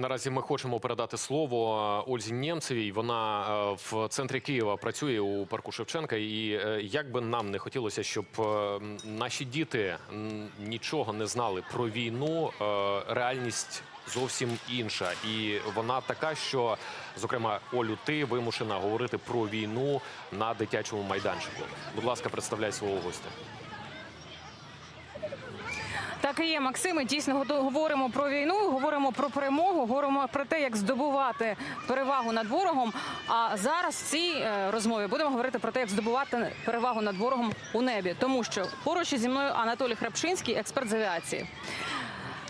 Наразі ми хочемо передати слово е, Ользі Нємцевій. Вона е, в центрі Києва працює у парку Шевченка. І е, як би нам не хотілося, щоб наші діти нічого не знали про війну, реальність зовсім інша. І вона така, що, зокрема, Олю, ти вимушена говорити про війну на дитячому майданчику. Будь ласка, представляй свого гостя. Так і є, Максиме. Дійсно говоримо про війну, говоримо про перемогу, говоримо про те, як здобувати перевагу над ворогом. А зараз в цій е, розмові будемо говорити про те, як здобувати перевагу над ворогом у небі, тому що поруч зі мною Анатолій Храпшинський, експерт з авіації.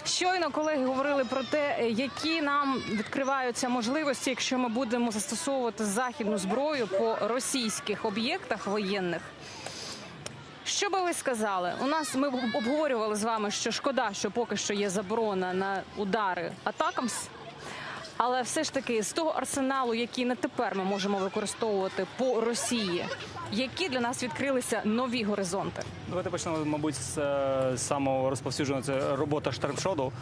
Щойно колеги говорили про те, які нам відкриваються можливості, якщо ми будемо застосовувати західну зброю по російських об'єктах воєнних. Що би ви сказали? У нас ми обговорювали з вами, що шкода, що поки що є заборона на удари атакамс. Але все ж таки з того арсеналу, який на тепер ми можемо використовувати по Росії, які для нас відкрилися нові горизонти? Давайте почнемо, мабуть, з е, самого розповсюдженого. Це робота Штормшоду.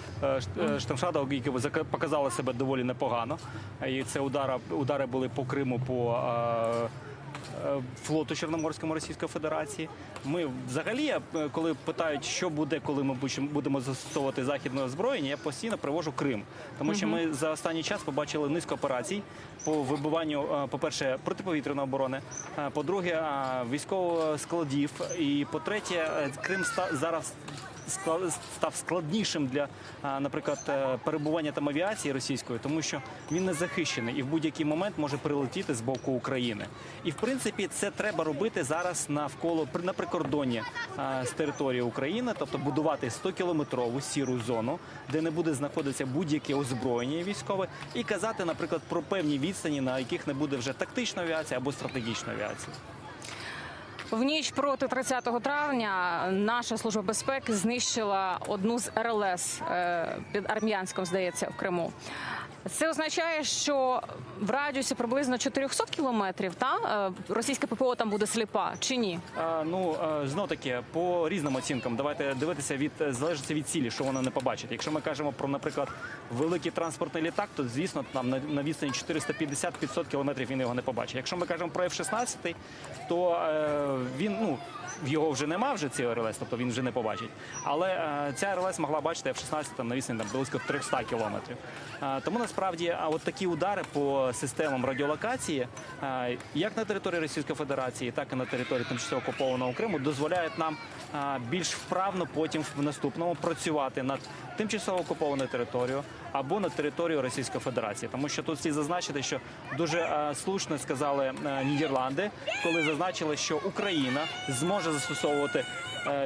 Штормшаду, які зака- показали себе доволі непогано. І це удара, удари були по Криму, по е, е, флоту Чорноморському Російської Федерації. Ми взагалі, е, коли питають, що буде, коли ми будемо застосовувати західне озброєння, я постійно привожу Крим. Тому що ми за останній час побачили низку операцій по вибиванню, е, по-перше, протиповітряної оборони, е, по-друге, е, військових складів. І по-третє, е, Крим зараз став складнішим для, наприклад, е, перебування там авіації російської, тому що він не захищений і в будь-який момент може прилетіти з боку України. І в принципі це треба робити зараз навколо на прикордонні з території України, тобто будувати 100-кілометрову сіру зону, де не буде знаходитися будь-яке озброєння військове, і казати, наприклад, про певні відстані, на яких не буде вже тактичної авіації або стратегічної авіації. В ніч проти 30 травня наша служба безпеки знищила одну з РЛС е, під Армянськом, здається, в Криму. Це означає, що в радіусі приблизно 400 кілометрів та е, російська ППО там буде сліпа чи ні? А, ну знов таки по різним оцінкам. Давайте дивитися від залежить від цілі, що вона не побачить. Якщо ми кажемо про, наприклад, великий транспортний літак, то звісно там на, відстані 450-500 кілометрів він його не побачить. Якщо ми кажемо про F-16, то е, він ну. Його вже нема вже ці РЛС, тобто він вже не побачить. Але е, ця РЛС могла бачити F-16 там, на відстані там, близько 300 кілометрів. Е, тому насправді от такі удари по системам радіолокації, як на території Російської Федерації, так і на території тимчасово окупованого Криму, дозволяють нам більш вправно потім в наступному працювати над тимчасово окупованою територією або на територію Російської Федерації. Тому що тут слід зазначити, що дуже слушно сказали Нідерланди, коли зазначили, що Україна зможе застосовувати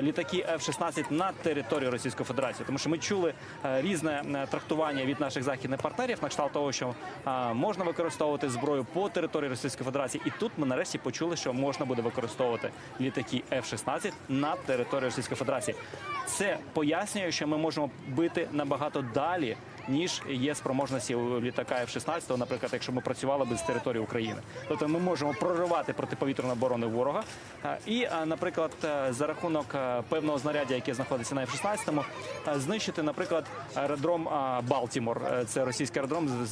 літаки F-16 на території Російської Федерації, тому що ми чули е, різне е, трактування від наших західних партнерів на кшталт того, що е, можна використовувати зброю по території Російської Федерації, і тут ми нарешті почули, що можна буде використовувати літаки F-16 на території Російської Федерації. Це пояснює, що ми можемо бити набагато далі. Ніж є спроможності літака F-16, наприклад, якщо ми працювали б з території України, тобто ми можемо проривати протиповітряну оборону ворога, і, наприклад, е, за рахунок е, певного знаряддя, яке знаходиться на F-16, е, знищити, наприклад, аеродром Балтімор. Це російський аеродром,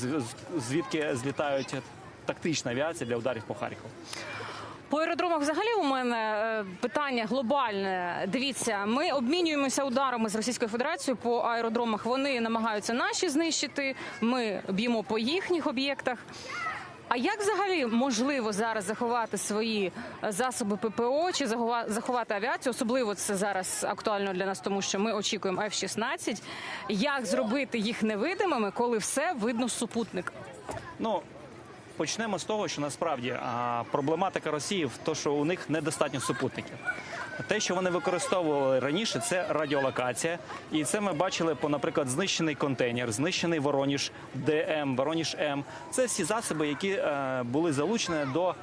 звідки злітають тактична авіація для ударів по Харкову. По аеродромах взагалі у мене е, питання глобальне. Дивіться, ми обмінюємося ударами з Російською Федерацією по аеродромах. Вони намагаються наші знищити. Ми б'ємо по їхніх об'єктах. А як взагалі можливо зараз заховати свої е, засоби ППО чи захова- заховати авіацію? Особливо це зараз актуально для нас, тому що ми очікуємо F-16. Як зробити їх невидимими, коли все видно з супутника? Ну почнемо з того, що насправді проблематика Росії в тому, що у них недостатньо супутників. Те, що вони використовували раніше, це радіолокація, і це ми бачили по, наприклад, знищений контейнер, знищений Вороніж ДМ, Вороніж М. Це всі засоби, які е, були залучені до е,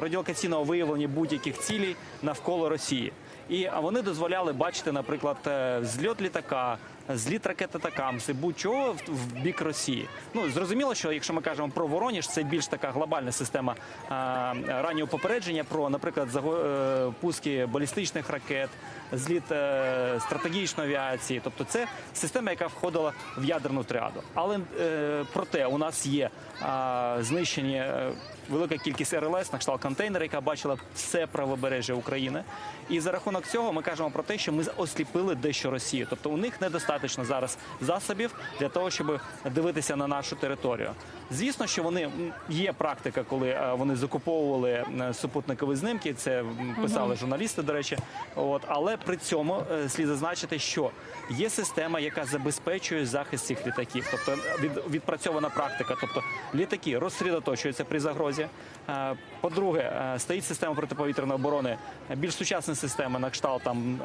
радіолокаційного виявлення будь-яких цілей навколо Росії. І вони дозволяли бачити, наприклад, е, зльот літака, зліт ракети Такамси, будь-чого в, бік Росії. Ну зрозуміло, що якщо ми кажемо про Вороніж, це більш така глобальна система раннього попередження про, наприклад, е, пуски балістичних ракет, зліт е, стратегічної авіації. Тобто, це система, яка входила в ядерну тріаду. Але е, проте у нас є знищені. Велика кількість РЛС на кшталт контейнера, яка бачила все правобережжя України, і за рахунок цього ми кажемо про те, що ми осліпили дещо Росію. Тобто у них недостатньо зараз засобів для того, щоб дивитися на нашу територію. Звісно, що вони є практика, коли е, вони закуповували е, супутникові знимки. Це писали журналісти, до речі. От але при цьому е, слід зазначити, що є система, яка забезпечує захист цих літаків, тобто від, відпрацьована практика. Тобто літаки розсредоточуються при загрозі. По-друге, стоїть система протиповітряної оборони, більш сучасна система на кшталт там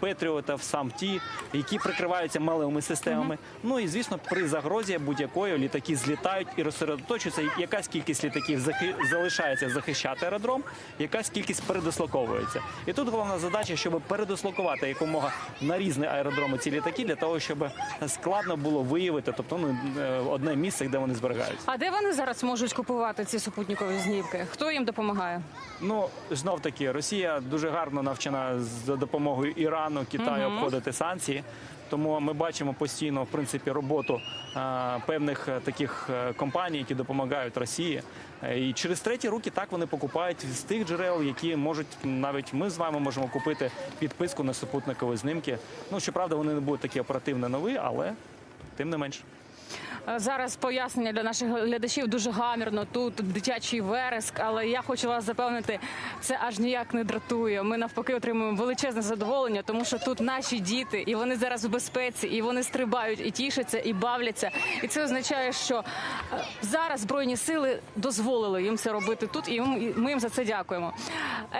Петріотів, сам ті, які прикриваються малими системами. Ну і звісно, при загрозі будь-якої літаки злітають і розсередоточуються. Якась кількість літаків захи- залишається захищати аеродром, якась кількість передислоковується. І тут головна задача, щоб передислокувати якомога на різні аеродроми ці літаки, для того, щоб складно було виявити, тобто ну е, одне місце, де вони зберігаються. А де вони зараз можуть купувати ці супутникові знімки? Хто їм допомагає? Ну знов таки, Росія дуже гарно навчена за допомогою Ірану, Китаю обходити санкції. Тому ми бачимо постійно в принципі роботу певних е, таких е, компаній, які допомагають Росії. Е, І через треті руки так вони покупають з тих джерел, які можуть навіть ми з вами можемо купити підписку на супутникові знімки. Ну щоправда, вони не будуть такі оперативно нові, але тим не менш. Зараз пояснення для наших глядачів дуже гамірно. Тут дитячий вереск, але я хочу вас запевнити, це аж ніяк не дратує. Ми навпаки отримуємо величезне задоволення, тому що тут наші діти, і вони зараз у безпеці, і вони стрибають, і тішаться, і бавляться. І це означає, що е, зараз збройні сили дозволили їм це робити тут, і ми- їм за це дякуємо.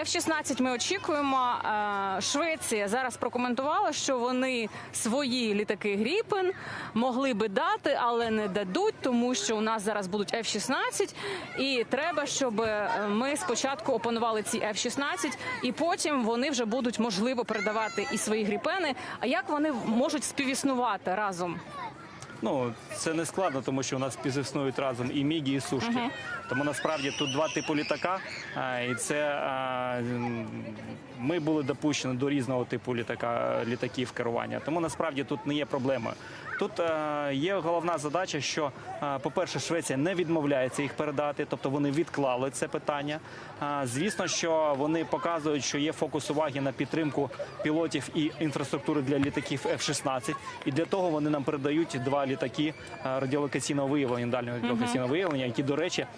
F-16 ми очікуємо. Е, Швеція зараз прокоментувала, що вони свої літаки Гріпен могли би дати, але не дадуть, тому що у нас зараз будуть F-16, і треба, щоб е, ми спочатку опанували ці F-16, і потім вони вже будуть можливо передавати і свої гріпени. А як вони можуть співіснувати разом? Ну це не складно, тому що у нас співіснують разом і мігі, і сушки. Тому насправді тут два типи літака, а, і це а, ми були допущені до різного типу літака літаків керування. Тому насправді тут не є проблемою. Тут е, є головна задача, що, е, по-перше, Швеція не відмовляється їх передати, тобто вони відклали це питання. Звісно, що вони показують, що є фокус уваги на підтримку пілотів і інфраструктури для літаків F-16. І для того вони нам передають два літаки е, радіолокаційного виявлення, дальнього радіолокаційного виявлення, які, до речі, е,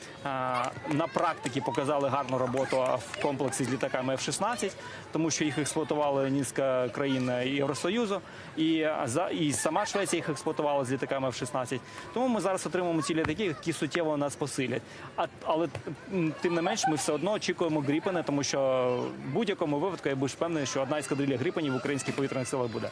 на практиці показали гарну роботу в комплексі з літаками F-16, тому що їх експлуатували низка країн Євросоюзу, і е, і сама Швеція їх експлуатувала з літаками F-16. Тому ми зараз отримуємо ці літаки, які суттєво нас посилять. А але тим не менш, ми все одно очікуємо Гріпена, тому що в будь-якому випадку я більш впевнений, що одна із кадрилля Гріпенів в українських повітряних силах буде.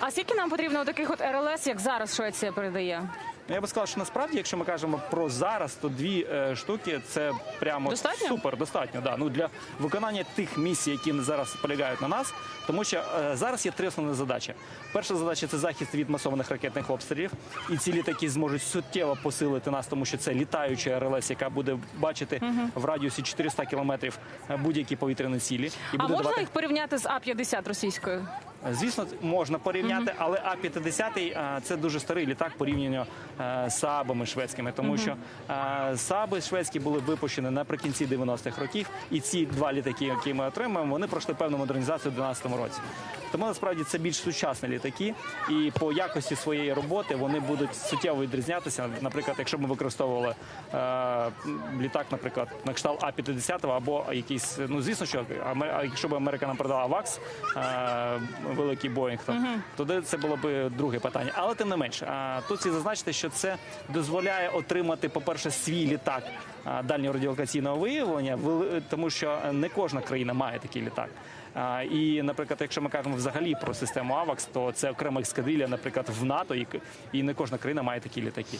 А скільки нам потрібно таких от РЛС, як зараз Швеція передає? Ну, Я би сказав, що насправді, якщо ми кажемо про зараз, то дві е, штуки це прямо Достатньо? супер достатньо. Да. Ну для виконання тих місій, які зараз полягають на нас, тому що е, зараз є три основні задачі. Перша задача це захист від масованих ракетних обстрілів, і ці літаки зможуть суттєво посилити нас, тому що це літаюча РЛС, яка буде бачити в радіусі 400 кілометрів е, будь-які повітряні цілі, і А буде можна давати їх порівняти з А-50 російською? Звісно, можна порівняти, але А-50 це дуже старий літак порівняно е, з Саабами шведськими, тому що е, Сааби шведські були випущені наприкінці 90-х років, і ці два літаки, які ми отримуємо, вони пройшли певну модернізацію у 2012 році. Тому насправді це більш сучасні літаки, і по якості своєї роботи вони будуть суттєво відрізнятися. Наприклад, якщо б ми використовували е, літак, наприклад, на кшталт А-50 або якийсь, ну звісно, що якщо б Америка нам продала ВАКС, е, великий Боїнг, то туди це було б друге питання. Але тим не менш, а, тут слід зазначити, що це дозволяє отримати, по-перше, свій літак дальнього радіолокаційного виявлення, тому що не кожна країна має такий літак. І, наприклад, якщо ми кажемо взагалі про систему АВАКС, то це окрема ескадрилля, наприклад, в НАТО, і, не кожна країна має такі літаки.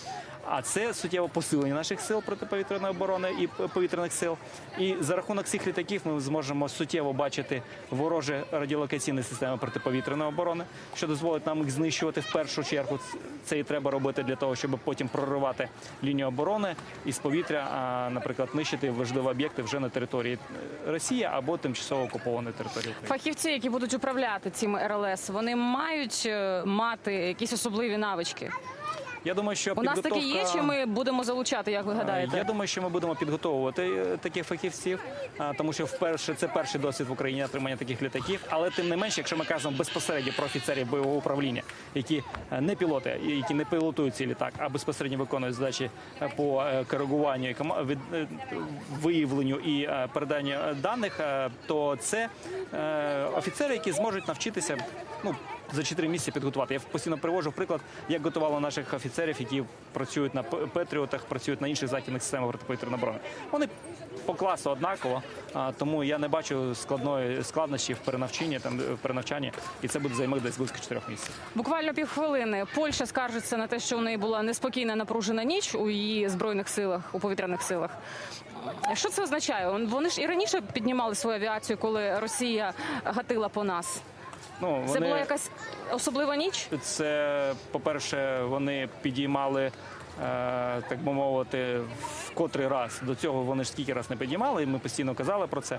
А це суттєво посилення наших сил протиповітряної оборони і повітряних сил. І за рахунок цих літаків ми зможемо суттєво бачити ворожі радіолокаційні системи протиповітряної оборони, що дозволить нам їх знищувати в першу чергу. Це і треба робити для того, щоб потім проривати лінію оборони і з повітря, а, наприклад, нищити важливі об'єкти вже на території е, Росії або тимчасово окупованої території. Фахівці, які будуть управляти цими РЛС, вони мають е, мати якісь особливі навички. Я думаю, що У нас такі є, чи ми будемо залучати, як ви гадаєте? Я думаю, що ми будемо підготовувати е, таких фахівців, тому що вперше це перший досвід в Україні отримання таких літаків. Але тим не менше, якщо ми кажемо безпосередньо про офіцерів бойового управління, які не пілоти, які не пілотують ці літак, а безпосередньо виконують задачі е, по е, коригуванню і е, виявленню і переданню даних, то це офіцери, які зможуть навчитися ну. За 4 місяці підготувати. Я постійно привожу приклад, як готували наших офіцерів, які працюють на П- Петріотах, працюють на інших західних системах протиповітряної оборони. Вони по класу однаково, тому я не бачу складної складнощів в перенавчанні, там перенавчанні, і це буде займати десь близько 4 місяців. Буквально півхвилини. Польща скаржиться на те, що у неї була неспокійна напружена ніч у її збройних силах, у повітряних силах. Що це означає? Вони ж і раніше піднімали свою авіацію, коли Росія гатила по нас. Ну Це була якась особлива ніч? Це, по-перше, вони підіймали, так би мовити, в котрий раз. До цього вони ж скільки раз не підіймали, і ми постійно казали про це.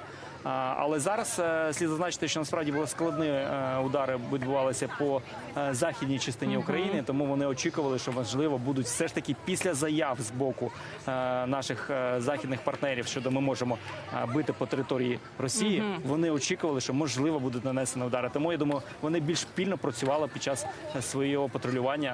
Але зараз е, слід зазначити, що насправді були складні е, удари відбувалися по е, західній частині України, тому вони очікували, що можливо будуть все ж таки після заяв з боку е, наших е, західних партнерів, що ми можемо е, бити по території Росії. Вони очікували, що можливо будуть нанесені удари. Тому я думаю, вони більш пільно працювали під час е, свого патрулювання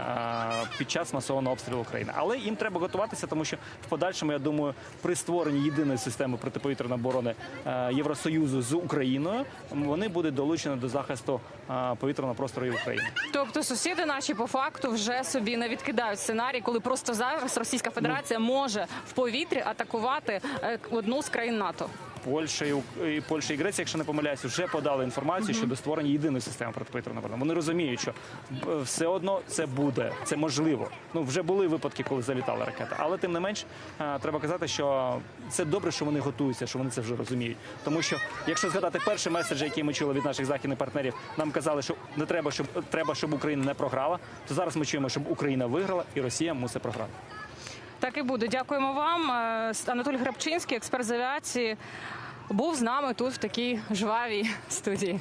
е, під час масованого обстрілу України. Але їм треба готуватися, тому що в подальшому, я думаю, при створенні єдиної системи протиповітряної оборони е, Євросоюзу з Україною вони будуть долучені до захисту е, повітряного простору України. Тобто сусіди наші по факту вже собі не відкидають сценарій, коли просто зараз Російська Федерація може в повітрі атакувати е, одну з країн НАТО. Польща і, і Польща і Греція, якщо не помиляюсь, вже подали інформацію щодо створення єдиної системи протиповітряної оборони. Вони розуміють, що е, все одно це буде, це можливо. Ну вже були випадки, коли залітала ракета. Але тим не менш, е, треба казати, що це добре, що вони готуються, що вони це вже розуміють. Тому що, якщо згадати перший меседж, який ми чули від наших західних партнерів, нам казали, що не треба, щоб треба, щоб Україна не програла. То зараз ми чуємо, щоб Україна виграла і Росія мусить програти. Так і буде. Дякуємо вам. Е, Анатолій Грабчинський, експерт з авіації, був з нами тут в такій жвавій студії.